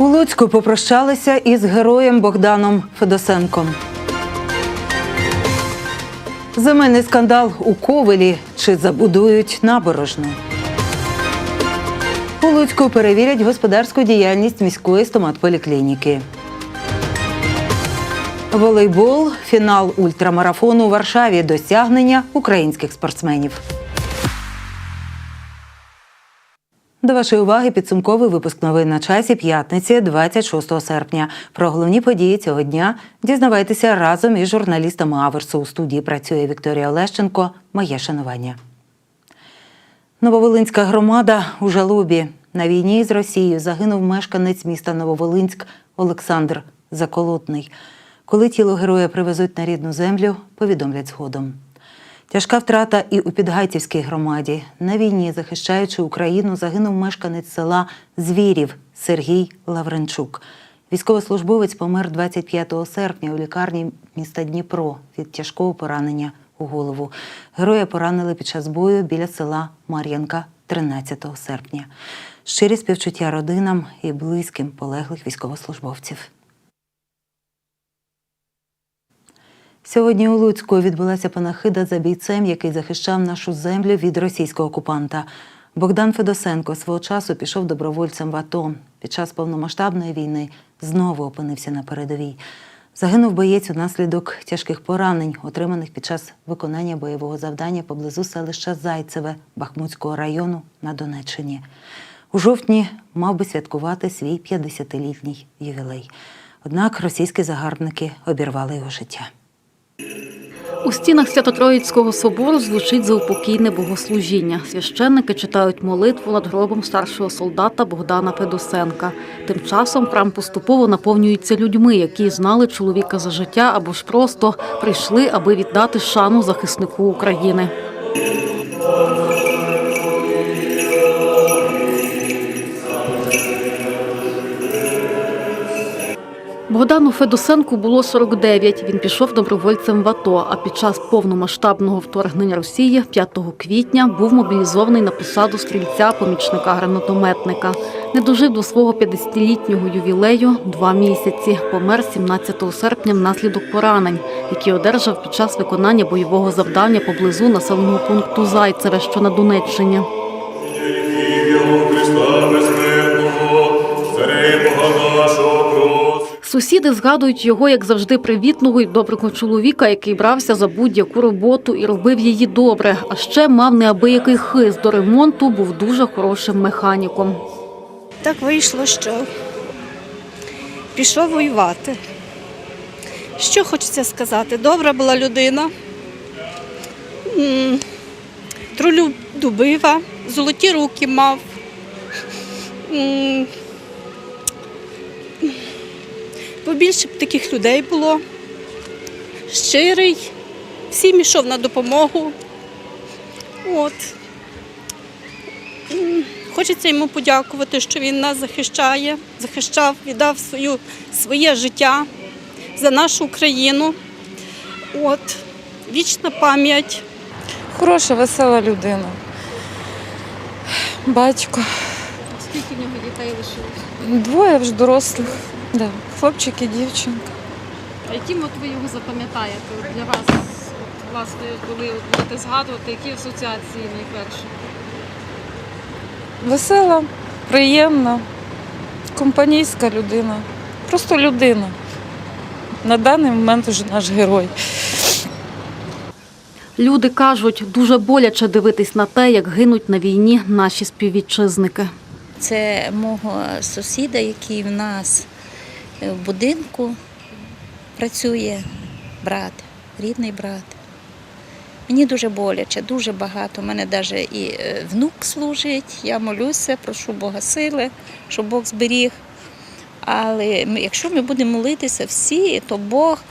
У Луцьку попрощалися із героєм Богданом Федосенком. Земельний скандал у Ковелі чи забудують набережну. У Луцьку перевірять господарську діяльність міської стоматполіклініки. Волейбол, фінал ультрамарафону у Варшаві. Досягнення українських спортсменів. До вашої уваги підсумковий випуск новин на часі п'ятниці, 26 серпня. Про головні події цього дня дізнавайтеся разом із журналістами Аверсу. У студії працює Вікторія Олещенко. Моє шанування. Нововолинська громада у жалобі. На війні з Росією загинув мешканець міста Нововолинськ Олександр Заколотний. Коли тіло героя привезуть на рідну землю, повідомлять згодом. Тяжка втрата і у Підгайцівській громаді. На війні, захищаючи Україну, загинув мешканець села Звірів Сергій Лавренчук. Військовослужбовець помер 25 серпня у лікарні міста Дніпро від тяжкого поранення у голову. Героя поранили під час бою біля села Мар'янка 13 серпня. Щирі співчуття родинам і близьким полеглих військовослужбовців. Сьогодні у Луцьку відбулася панахида за бійцем, який захищав нашу землю від російського окупанта. Богдан Федосенко свого часу пішов добровольцем в АТО. Під час повномасштабної війни знову опинився на передовій. Загинув боєць унаслідок тяжких поранень, отриманих під час виконання бойового завдання поблизу селища Зайцеве Бахмутського району на Донеччині. У жовтні мав би святкувати свій 50-літній ювілей. Однак російські загарбники обірвали його життя. У стінах Свято-Троїцького собору звучить заупокійне богослужіння. Священники читають молитву над гробом старшого солдата Богдана Федосенка. Тим часом храм поступово наповнюється людьми, які знали чоловіка за життя або ж просто прийшли, аби віддати шану захиснику України. Богдану Федосенку було 49. Він пішов добровольцем в АТО. А під час повномасштабного вторгнення Росії 5 квітня був мобілізований на посаду стрільця помічника гранатометника. Не дожив до свого 50-літнього ювілею два місяці. Помер 17 серпня внаслідок поранень, які одержав під час виконання бойового завдання поблизу населеного пункту Зайцеве, що на Донеччині. Сусіди згадують його як завжди привітного і доброго чоловіка, який брався за будь-яку роботу і робив її добре. А ще мав неабиякий хист до ремонту, був дуже хорошим механіком. Так вийшло, що пішов воювати. Що хочеться сказати? Добра була людина, м, тролюбива, золоті руки мав. Побільше б таких людей було. Щирий, всім йшов на допомогу. От. Хочеться йому подякувати, що він нас захищає, захищав, віддав свою, своє життя за нашу Україну. От, вічна пам'ять. Хороша, весела людина. Батько. Скільки в нього дітей лишилось? Двоє вже дорослих. Да. Хлопчик і дівчинка. А яким от ви його запам'ятаєте для вас? от, Власне, коли будете згадувати, які асоціації найперше? Весела, приємна, компанійська людина. Просто людина. На даний момент вже наш герой. Люди кажуть, дуже боляче дивитись на те, як гинуть на війні наші співвітчизники. Це мого сусіда, який в нас в будинку працює брат, рідний брат. Мені дуже боляче, дуже багато. У мене навіть і е, внук служить. Я молюся, прошу Бога сили, щоб Бог зберіг. Але якщо ми будемо молитися всі, то Бог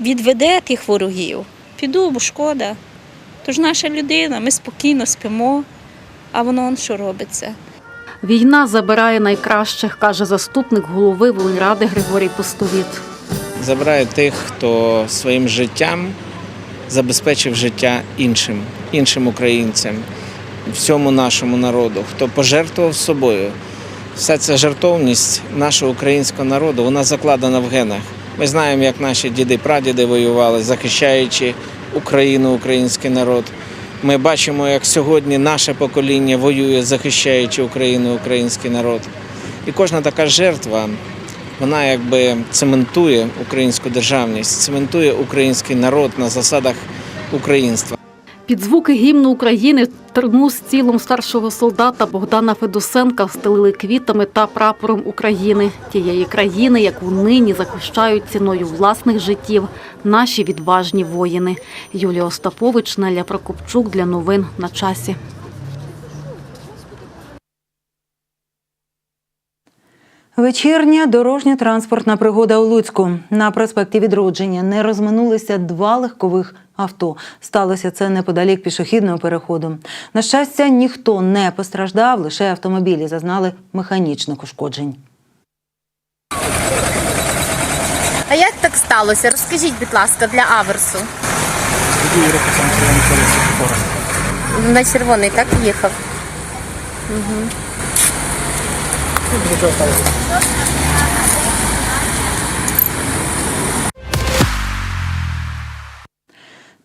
відведе тих ворогів. Піду, бо шкода. Тож наша людина, ми спокійно спимо, а воно он що робиться. Війна забирає найкращих, каже заступник голови Волинради Григорій Пустовіт. забирає тих, хто своїм життям забезпечив життя іншим, іншим українцям, всьому нашому народу, хто пожертвував собою Вся ця жертовність нашого українського народу, вона закладена в генах. Ми знаємо, як наші діди прадіди воювали, захищаючи Україну, український народ. Ми бачимо, як сьогодні наше покоління воює, захищаючи Україну, український народ. І кожна така жертва, вона якби цементує українську державність, цементує український народ на засадах українства. Під звуки гімну України терну з тілом старшого солдата Богдана Федосенка встелили квітами та прапором України, тієї країни, яку нині захищають ціною власних життів наші відважні воїни. Юлія Остапович, Неля Прокопчук для новин на часі. Вечірня дорожньо-транспортна пригода у Луцьку. На проспекті Відродження не розминулися два легкових авто. Сталося це неподалік пішохідного переходу. На щастя, ніхто не постраждав, лише автомобілі зазнали механічних ушкоджень. А як так сталося? Розкажіть, будь ласка, для аверсу. На червоний так їхав. 部長さんです。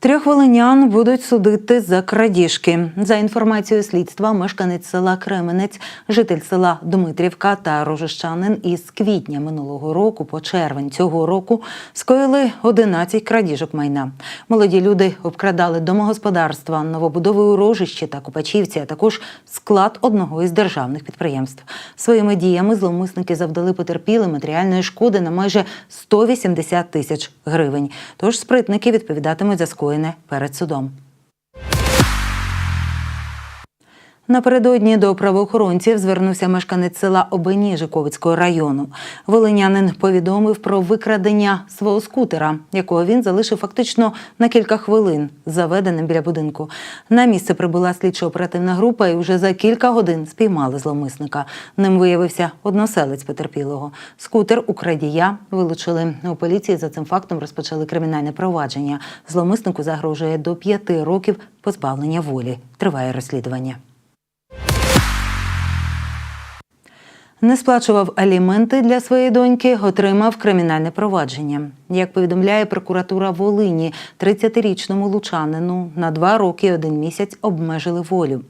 Трьох волинян будуть судити за крадіжки. За інформацією слідства, мешканець села Кременець, житель села Дмитрівка та рожищанин із квітня минулого року по червень цього року скоїли 11 крадіжок майна. Молоді люди обкрадали домогосподарства, новобудови у Рожищі та Купачівці, а також склад одного із державних підприємств. Своїми діями зловмисники завдали потерпілим матеріальної шкоди на майже 180 тисяч гривень. Тож спритники відповідатимуть за скоєне перед судом. Напередодні до правоохоронців звернувся мешканець села Обені Жиковицького району. Волинянин повідомив про викрадення свого скутера, якого він залишив фактично на кілька хвилин, заведеним біля будинку. На місце прибула слідчо-оперативна група і вже за кілька годин спіймали зловмисника. Ним виявився односелець потерпілого. Скутер у крадія вилучили у поліції. За цим фактом розпочали кримінальне провадження. Зловмиснику загрожує до п'яти років позбавлення волі. Триває розслідування. Не сплачував аліменти для своєї доньки, отримав кримінальне провадження. Як повідомляє прокуратура Волині, 30-річному лучанину на два роки і один місяць обмежили волю.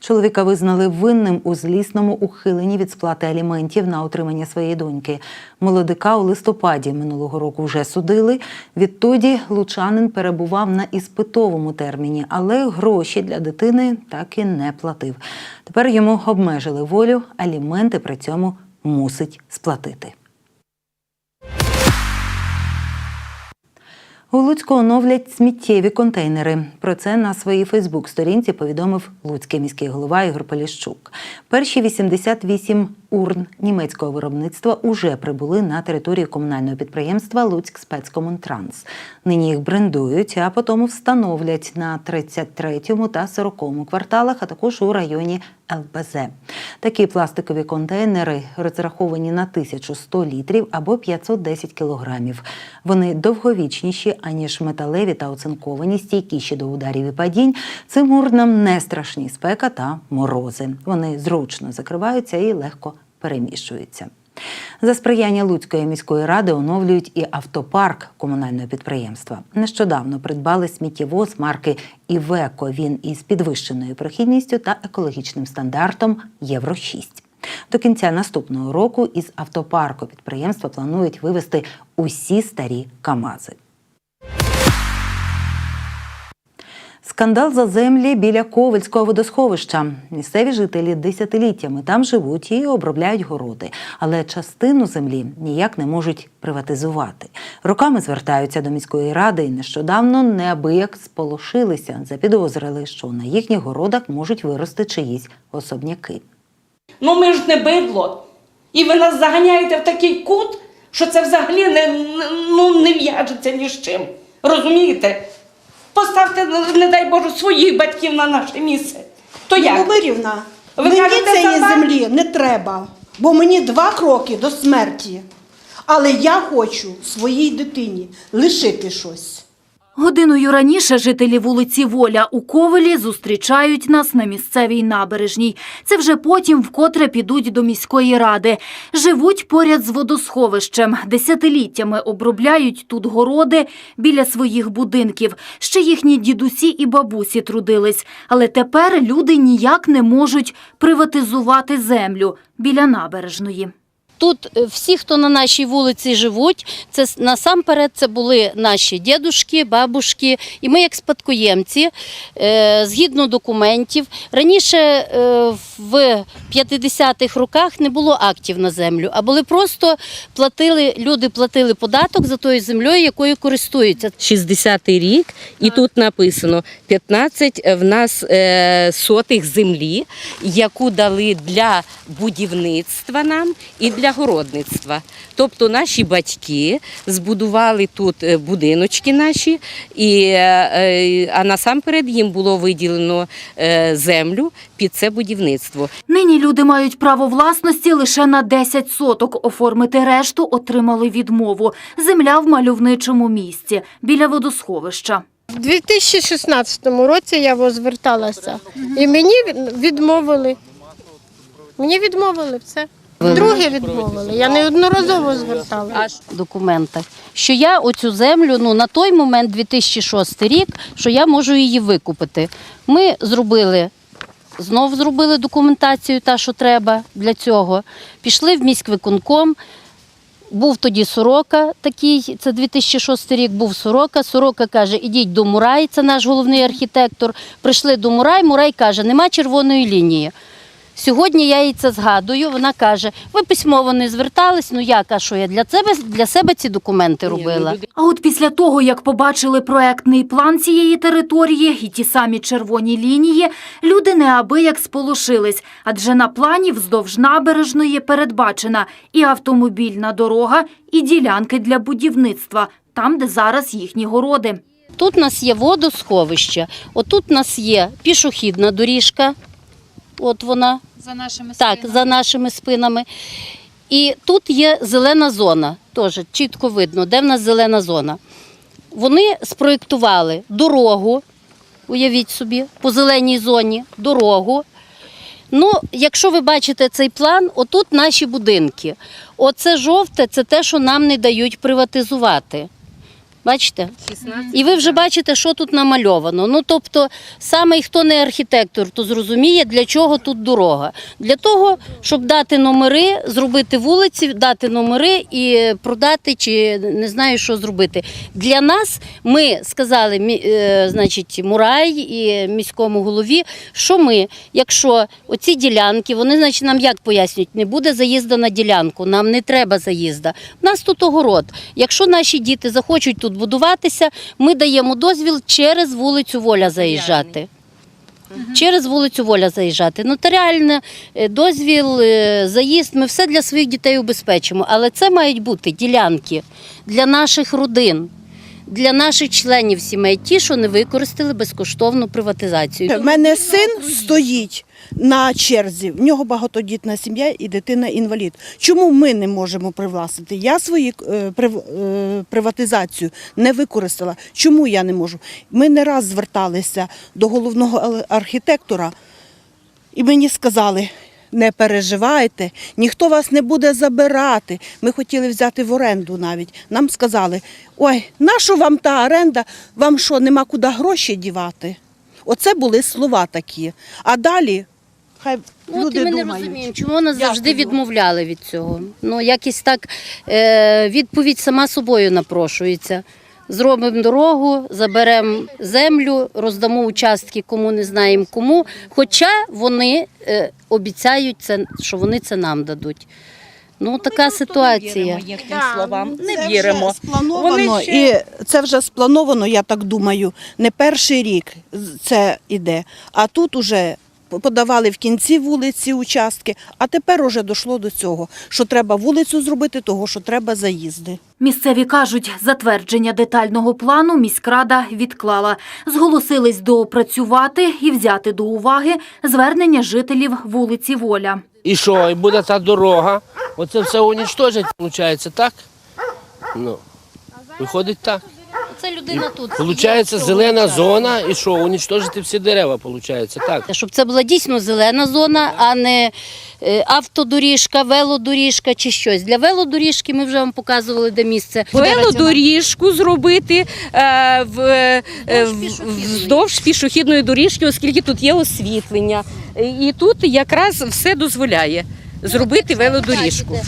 Чоловіка визнали винним у злісному ухиленні від сплати аліментів на утримання своєї доньки. Молодика у листопаді минулого року вже судили. Відтоді лучанин перебував на іспитовому терміні, але гроші для дитини так і не платив. Тепер йому обмежили волю, аліменти при цьому мусить сплатити. У Луцьку оновлять сміттєві контейнери. Про це на своїй Фейсбук-сторінці повідомив луцький міський голова Ігор Поліщук. Перші 88 урн німецького виробництва уже прибули на територію комунального підприємства Луцьк спецкомунтранс. Нині їх брендують, а потім встановлять на 33-му та 40-му кварталах, а також у районі ЛБЗ. Такі пластикові контейнери розраховані на 1100 літрів або 510 кілограмів. Вони довговічніші, аніж металеві та оцинковані, стійкіші до ударів і падінь. Цим урнам не страшні спека та морози. Вони зручно закриваються і легко переміщуються. За сприяння Луцької міської ради оновлюють і автопарк комунального підприємства. Нещодавно придбали сміттєвоз марки Івеко. Він із підвищеною прохідністю та екологічним стандартом Євро 6. До кінця наступного року із автопарку підприємства планують вивезти усі старі КАМАЗи. Скандал за землі біля Ковельського водосховища. Місцеві жителі десятиліттями там живуть і обробляють городи, але частину землі ніяк не можуть приватизувати. Роками звертаються до міської ради і нещодавно неабияк сполошилися, запідозрили, що на їхніх городах можуть вирости чиїсь особняки. Ну ми ж не бидло. І ви нас заганяєте в такий кут, що це взагалі не, ну, не в'яжеться ні з чим. Розумієте? Поставте, не дай Боже, своїх батьків на наше місце. То як? Любомирівна, Ви мені кажете, цієї сама? землі не треба, бо мені два кроки до смерті. Але я хочу своїй дитині лишити щось. Годиною раніше жителі вулиці Воля у Ковелі зустрічають нас на місцевій набережній. Це вже потім вкотре підуть до міської ради. Живуть поряд з водосховищем. Десятиліттями обробляють тут городи біля своїх будинків. Ще їхні дідусі і бабусі трудились. Але тепер люди ніяк не можуть приватизувати землю біля набережної. Тут е, всі, хто на нашій вулиці живуть, це насамперед це були наші дідушки, бабушки, і ми як спадкоємці, е, згідно документів. Раніше е, в 50-х роках не було актів на землю, а були просто платили, люди платили податок за тою землею, якою користуються. 60-й рік, і тут написано 15 в нас сотих землі, яку дали для будівництва нам і для городництва. Тобто наші батьки збудували тут е, будиночки наші, і, е, а насамперед їм було виділено е, землю під це будівництво. Нині люди мають право власності лише на 10 соток. Оформити решту отримали відмову. Земля в мальовничому місці біля водосховища. У 2016 році я зверталася, і мені відмовили. Мені відмовили все. Друге відмовили. Я неодноразово зверталася. в документах, що я оцю землю ну на той момент, 2006 рік, що я можу її викупити. Ми зробили. Знов зробили документацію, та що треба для цього. Пішли в міськвиконком. Був тоді сорока такий, це 2006 рік був сорока. Сорока каже, ідіть до Мурай, це наш головний архітектор. Прийшли до Мурай, Мурай каже, нема червоної лінії. Сьогодні я їй це згадую. Вона каже: ви письмово не звертались. Ну як, а що я для себе для себе ці документи робила. А от після того, як побачили проектний план цієї території і ті самі червоні лінії, люди неабияк сполошились, адже на плані вздовж набережної передбачена і автомобільна дорога, і ділянки для будівництва, там, де зараз їхні городи. Тут у нас є водосховище, отут у нас є пішохідна доріжка. От вона. За нашими Так, за нашими спинами. І тут є зелена зона, теж чітко видно, де в нас зелена зона. Вони спроєктували дорогу, уявіть собі, по зеленій зоні, дорогу. Ну, якщо ви бачите цей план, отут наші будинки. Оце жовте це те, що нам не дають приватизувати. Бачите? І ви вже бачите, що тут намальовано. Ну, тобто, саме хто не архітектор, то зрозуміє, для чого тут дорога. Для того, щоб дати номери, зробити вулиці, дати номери і продати, чи не знаю, що зробити. Для нас ми сказали, е, значить, Мурай і міському голові, що ми, якщо оці ділянки, вони, значить, нам як пояснюють, не буде заїзду на ділянку, нам не треба заїзда. У нас тут огород. Якщо наші діти захочуть тут будуватися, ми даємо дозвіл через вулицю Воля заїжджати. Через вулицю Воля заїжджати. Нотаріальний е, дозвіл, е, заїзд, ми все для своїх дітей убезпечимо. Але це мають бути ділянки для наших родин, для наших членів сімей, ті, що не використали безкоштовну приватизацію. У мене син стоїть на черзі. В нього багатодітна сім'я і дитина інвалід. Чому ми не можемо привласнити? Я свою е, е, приватизацію не використала. Чому я не можу? Ми не раз зверталися до головного архітектора, і мені сказали. Не переживайте, ніхто вас не буде забирати. Ми хотіли взяти в оренду навіть. Нам сказали: ой, нащо вам та оренда? Вам що, нема куди гроші дівати? Оце були слова такі. А далі хай Ну, люди ми не думають. розуміємо, чому нас завжди Дякую. відмовляли від цього. Ну, якось так е, відповідь сама собою напрошується. Зробимо дорогу, заберемо землю, роздамо участки, кому не знаємо кому. Хоча вони е, обіцяють, це, що вони це нам дадуть. Ну, така ситуація. їхнім Це вже сплановано, і це вже сплановано, я так думаю, не перший рік це іде. А тут уже подавали в кінці вулиці участки, а тепер уже дійшло до цього, що треба вулицю зробити, того, що треба заїзди. Місцеві кажуть, затвердження детального плану міськрада відклала. Зголосились доопрацювати і взяти до уваги звернення жителів вулиці Воля. І що, і буде та дорога, оце все унічтожить, виходить, так? Ну, виходить так. Оце людина тут. Получається зелена зона і що, унічтожити всі дерева, виходить, так. Щоб це була дійсно зелена зона, а не е, автодоріжка, велодоріжка чи щось. Для велодоріжки ми вже вам показували, де місце. Велодоріжку зробити е, в, е, в- вздовж пішохідної доріжки, оскільки тут є освітлення. І тут якраз все дозволяє зробити велодоріжку.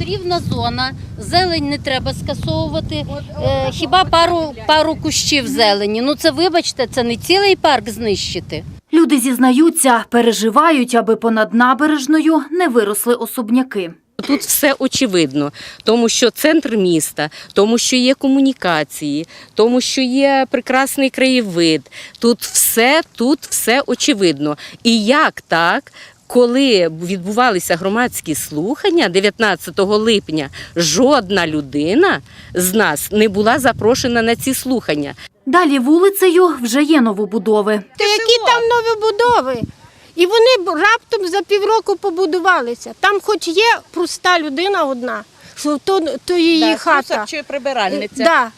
Рівна зона, зелень не треба скасовувати. Е, хіба пару, пару кущів зелені. Ну це вибачте, це не цілий парк знищити. Люди зізнаються, переживають, аби понад набережною не виросли особняки. Тут все очевидно, тому що центр міста, тому що є комунікації, тому що є прекрасний краєвид. Тут все, тут все очевидно. І як так? Коли відбувалися громадські слухання 19 липня, жодна людина з нас не була запрошена на ці слухання. Далі вулицею вже є новобудови. Та які там нові будови? І вони раптом за півроку побудувалися. Там хоч є проста людина одна, що то, то її хата. чи прибиральниця. Да.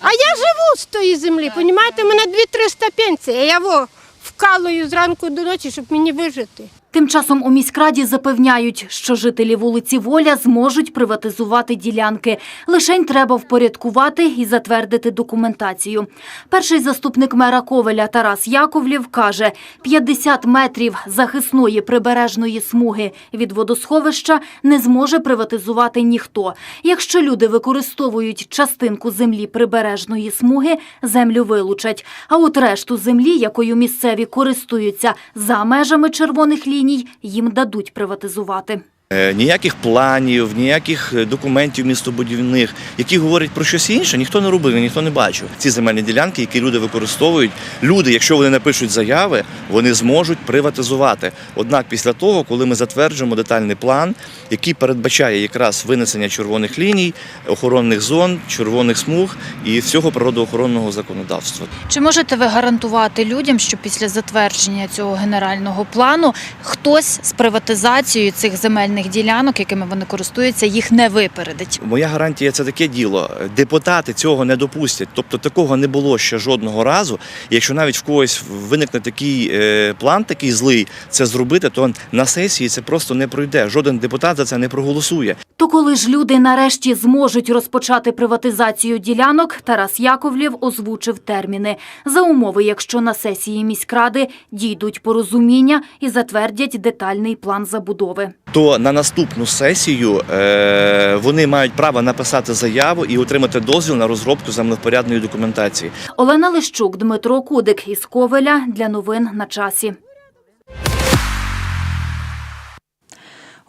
А я живу з тої землі, понімаєте, мене 2-300 пенсій, а я во вкалую зранку до ночі, щоб мені вижити. Тим часом у міськраді запевняють, що жителі вулиці Воля зможуть приватизувати ділянки. Лишень треба впорядкувати і затвердити документацію. Перший заступник мера Ковеля Тарас Яковлів каже, 50 метрів захисної прибережної смуги від водосховища не зможе приватизувати ніхто. Якщо люди використовують частинку землі прибережної смуги, землю вилучать. А от решту землі, якою місцеві користуються за межами червоних ліній, їм дадуть приватизувати. Е, Ніяких планів, ніяких е, документів містобудівних, які говорять про щось інше, ніхто не робив, ніхто не бачив. Ці земельні ділянки, які люди використовують, люди, якщо вони напишуть заяви, вони зможуть приватизувати. Однак, після того, коли ми затверджуємо детальний план, який передбачає якраз винесення червоних ліній, охоронних зон, червоних смуг і всього природоохоронного законодавства. Чи можете ви гарантувати людям, що після затвердження цього генерального плану хтось з приватизацією цих земельних ділянок, якими вони користуються, їх не випередить? Моя гарантія це таке діло. Депутати цього не допустять. Тобто такого не було ще жодного разу. Якщо навіть в когось виникне такий е, план, такий злий, це зробити, то на сесії це просто не пройде. Жоден депутат за це не проголосує. То коли ж люди нарешті зможуть розпочати приватизацію ділянок, Тарас Яковлів озвучив терміни. За умови, якщо на сесії міськради дійдуть порозуміння і затвердять детальний план забудови. То на наступну сесію е, вони мають право написати заяву і отримати дозвіл на розробку землевпорядної документації. Олена Лищук, Дмитро Кудик із Ковеля для новин на часі.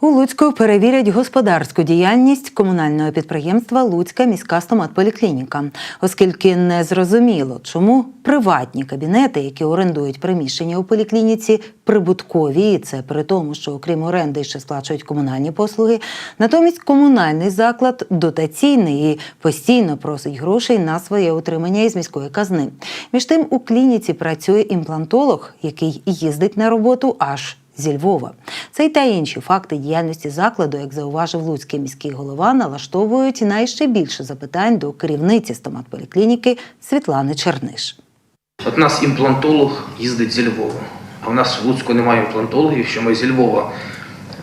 У Луцьку перевірять господарську діяльність комунального підприємства Луцька міська стоматполіклініка, оскільки не зрозуміло, чому приватні кабінети, які орендують приміщення у поліклініці, прибуткові, і це при тому, що окрім оренди ще сплачують комунальні послуги. Натомість комунальний заклад дотаційний і постійно просить грошей на своє утримання із міської казни. Між тим у клініці працює імплантолог, який їздить на роботу аж зі Львова. Цей та інші факти діяльності закладу, як зауважив Луцький міський голова, налаштовують на іще більше запитань до керівниці стоматполіклініки Світлани Черниш. От нас імплантолог їздить зі Львова, а в нас в Луцьку немає імплантологів, що ми зі Львова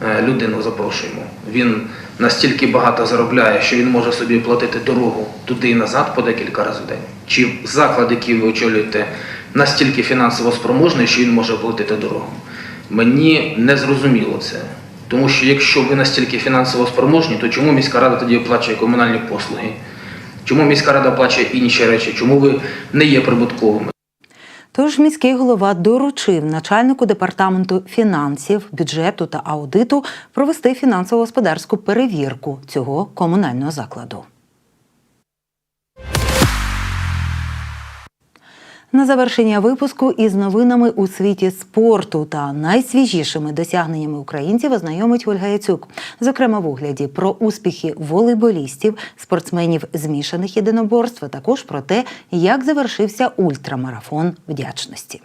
е, людину запрошуємо. Він настільки багато заробляє, що він може собі платити дорогу туди і назад по декілька разів в день. Чи заклад, який ви очолюєте, настільки фінансово спроможний, що він може платити дорогу? Мені не зрозуміло це. Тому що якщо ви настільки фінансово спроможні, то чому міська рада тоді оплачує комунальні послуги? Чому міська рада оплачує інші речі? Чому ви не є прибутковими? Тож міський голова доручив начальнику департаменту фінансів, бюджету та аудиту провести фінансово-господарську перевірку цього комунального закладу. На завершення випуску із новинами у світі спорту та найсвіжішими досягненнями українців ознайомить Ольга Яцюк. Зокрема, в огляді про успіхи волейболістів, спортсменів змішаних єдиноборств, а також про те, як завершився ультрамарафон вдячності.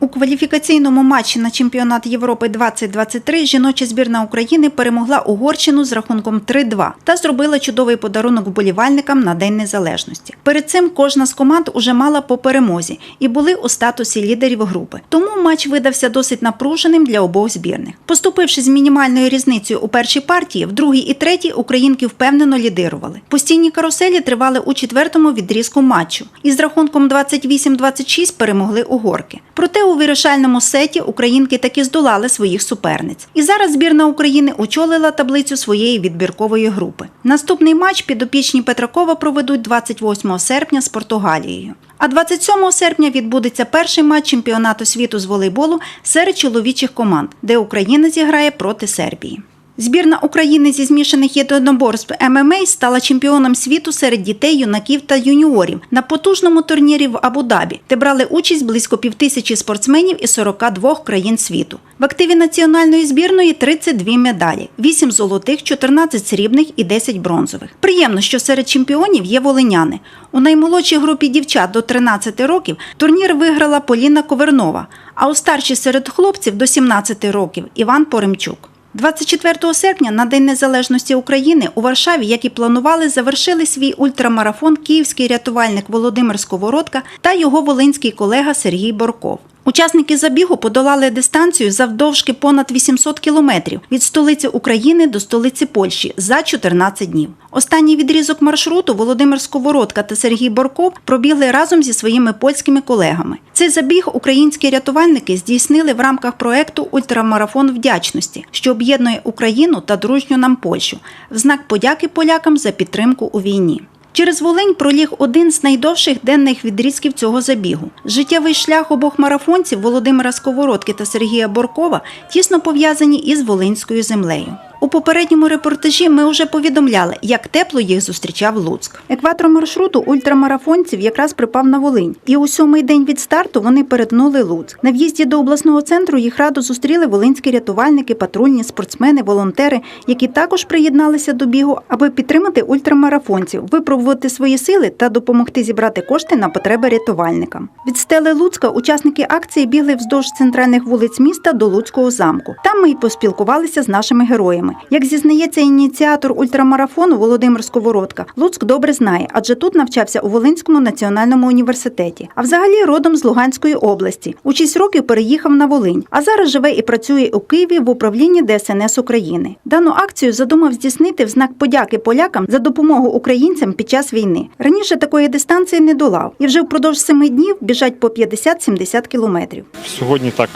У кваліфікаційному матчі на чемпіонат Європи 2023 жіноча збірна України перемогла Угорщину з рахунком 3-2 та зробила чудовий подарунок вболівальникам на День Незалежності. Перед цим кожна з команд уже мала по перемозі і були у статусі лідерів групи. Тому матч видався досить напруженим для обох збірних. Поступивши з мінімальною різницею у першій партії, в другій і третій українки впевнено лідирували. Постійні каруселі тривали у четвертому відрізку матчу і з рахунком 28-26 перемогли угорки. Проте у вирішальному сеті українки таки здолали своїх суперниць. І зараз збірна України очолила таблицю своєї відбіркової групи. Наступний матч підопічні Петракова проведуть 28 серпня з Португалією. А 27 серпня відбудеться перший матч чемпіонату світу з волейболу серед чоловічих команд, де Україна зіграє проти Сербії. Збірна України зі змішаних єдиноборств ММА стала чемпіоном світу серед дітей, юнаків та юніорів на потужному турнірі в Абу-Дабі, де брали участь близько півтисячі спортсменів із 42 країн світу. В активі національної збірної 32 медалі: 8 золотих, 14 срібних і 10 бронзових. Приємно, що серед чемпіонів є волиняни. У наймолодшій групі дівчат до 13 років турнір виграла Поліна Ковернова, а у старшій серед хлопців до 17 років Іван Поремчук. 24 серпня на День Незалежності України у Варшаві, як і планували, завершили свій ультрамарафон київський рятувальник Володимир Сковородка та його волинський колега Сергій Борков. Учасники забігу подолали дистанцію завдовжки понад 800 кілометрів від столиці України до столиці Польщі за 14 днів. Останній відрізок маршруту Володимир Сковородка та Сергій Борков пробігли разом зі своїми польськими колегами. Цей забіг українські рятувальники здійснили в рамках проекту Ультрамарафон вдячності, що об'єднує Україну та дружню нам Польщу в знак подяки полякам за підтримку у війні. Через Волинь проліг один з найдовших денних відрізків цього забігу. Життєвий шлях обох марафонців Володимира Сковородки та Сергія Боркова тісно пов'язані із Волинською землею. У попередньому репортажі ми вже повідомляли, як тепло їх зустрічав Луцьк. Екватор маршруту ультрамарафонців якраз припав на Волинь, і у сьомий день від старту вони перетнули Луцьк. На в'їзді до обласного центру їх радо зустріли волинські рятувальники, патрульні, спортсмени, волонтери, які також приєдналися до бігу, аби підтримати ультрамарафонців, випробувати свої сили та допомогти зібрати кошти на потреби рятувальникам. Від стели Луцька учасники акції бігли вздовж центральних вулиць міста до Луцького замку. Там ми й поспілкувалися з нашими героями. Як зізнається ініціатор ультрамарафону Володимир Сковородка, Луцьк добре знає, адже тут навчався у Волинському національному університеті. А взагалі родом з Луганської області. У 6 років переїхав на Волинь, а зараз живе і працює у Києві в управлінні ДСНС України. Дану акцію задумав здійснити в знак подяки полякам за допомогу українцям під час війни. Раніше такої дистанції не долав, і вже впродовж семи днів біжать по 50-70 кілометрів. Сьогодні так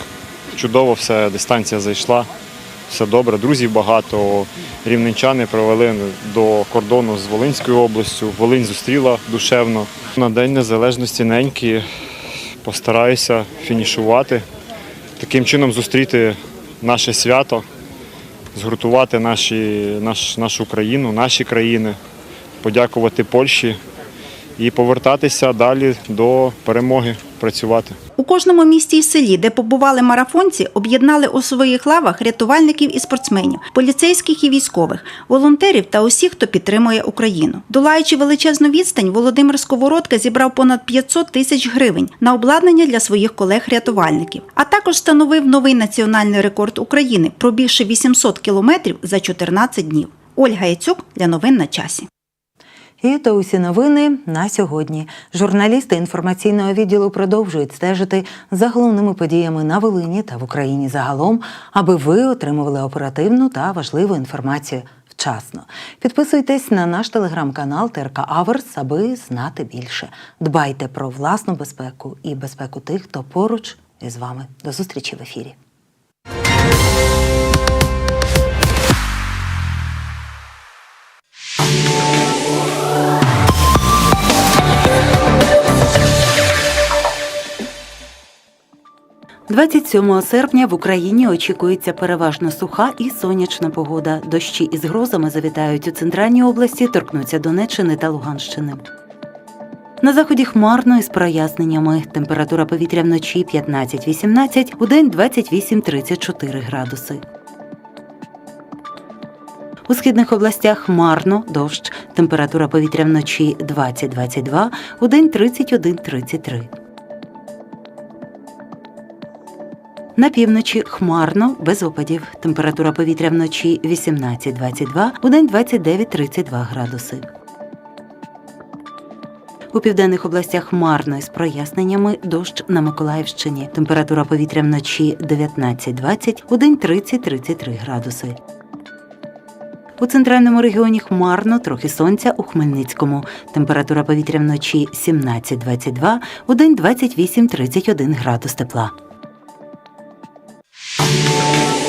чудово, все, дистанція зайшла, все добре, друзів багато. Рівненчани провели до кордону з Волинською областю. Волинь зустріла душевно. На День Незалежності неньки постараюся фінішувати, таким чином зустріти наше свято, згуртувати наші, наш, нашу країну, наші країни, подякувати Польщі і повертатися далі до перемоги працювати. У кожному місті і селі, де побували марафонці, об'єднали у своїх лавах рятувальників і спортсменів, поліцейських і військових, волонтерів та усіх, хто підтримує Україну. Долаючи величезну відстань, Володимир Сковородка зібрав понад 500 тисяч гривень на обладнання для своїх колег-рятувальників, а також встановив новий національний рекорд України, пробігши 800 кілометрів за 14 днів. Ольга Яцюк для новин на часі. І то усі новини на сьогодні. Журналісти інформаційного відділу продовжують стежити за головними подіями на Волині та в Україні загалом, аби ви отримували оперативну та важливу інформацію вчасно. Підписуйтесь на наш телеграм-канал ТРК Аверс, аби знати більше. Дбайте про власну безпеку і безпеку тих, хто поруч із вами. До зустрічі в ефірі. – 27 серпня в Україні очікується переважно суха і сонячна погода. Дощі із грозами завітають у центральній області, торкнуться Донеччини та Луганщини. На заході хмарно із проясненнями. Температура повітря вночі 15-18, у день 28-34 градуси. У східних областях хмарно, дощ. Температура повітря вночі 20-22, у день 31-33. На півночі хмарно, без опадів. Температура повітря вночі 18-22, удень 29-32 градуси. У південних областях хмарно із проясненнями дощ на Миколаївщині. Температура повітря вночі 19-20, удень 30-33 градуси. У центральному регіоні хмарно, трохи сонця у Хмельницькому. Температура повітря вночі 17-22, удень 28-31 градус тепла. Música